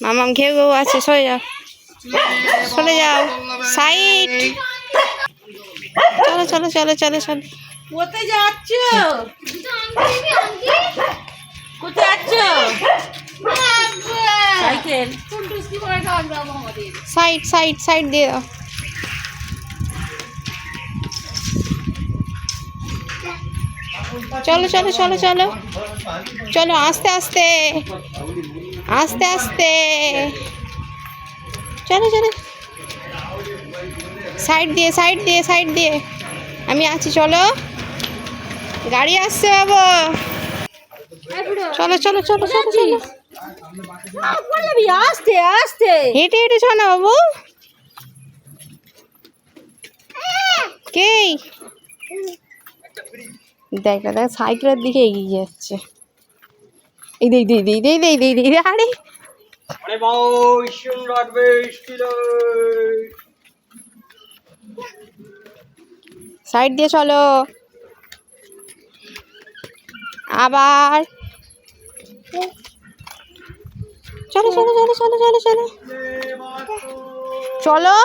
মামাম ঘেউ ঘেউ আছে সরে যাও। সরে যাও। সাইড। চলো চলো চলো চলো চলো। কোথায় যাচ্ছ? কোথায় যাচ্ছ? সাইকেল। সাইড সাইড সাইড দিয়ে দাও। চলো চলো চলো চলো। চলো, আস্তে আস্তে। আস্তে আস্তে। চলো চলো। সাইড দিয়ে সাইড দিয়ে সাইড দিয়ে। আমি আছি, চলো। গাড়ি আসছে, বাবু। চলো চলো চলো চলো চলো। আস্তে আস্তে হেঁটে হেঁটে চ না বাবু। কে? দেখ না দেখ সাইকেলের দিকে এগিয়ে যাচ্ছে। এই আরে! আরে সাইড দিয়ে চলো। আবার। চলো চলো চলো চলো চলো চলো। চলো।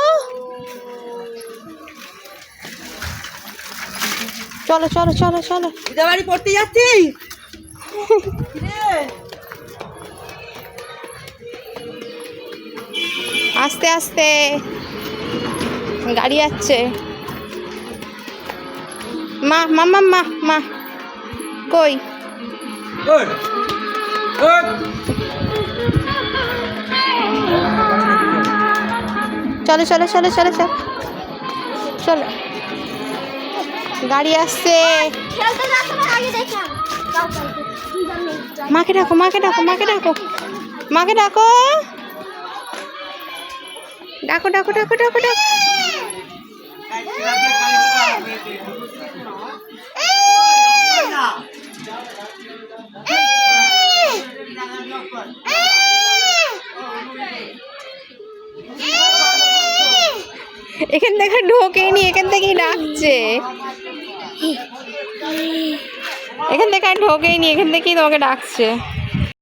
চলো চলো চলো চলো। দিদা বাড়ি পড়তে যাচ্ছি আস্তে আস্তে। গাড়ি যাচ্ছে মা মা মা মা মা। কই? চলো চলো চলো চলো চলো। চলো। গাড়ি আসছে। মাকে ডাকো মাকে ডাকো মাকে ডাকো। মাকে ডাকো। ডাকো ডাকো ডাকো ডাকো ডাকো। এখান থেকে ঢোকেনি এখান থেকেই ডাকছে। এখান থেকে আর ঢোকেনি এখান থেকেই তোমাকে ডাকছে।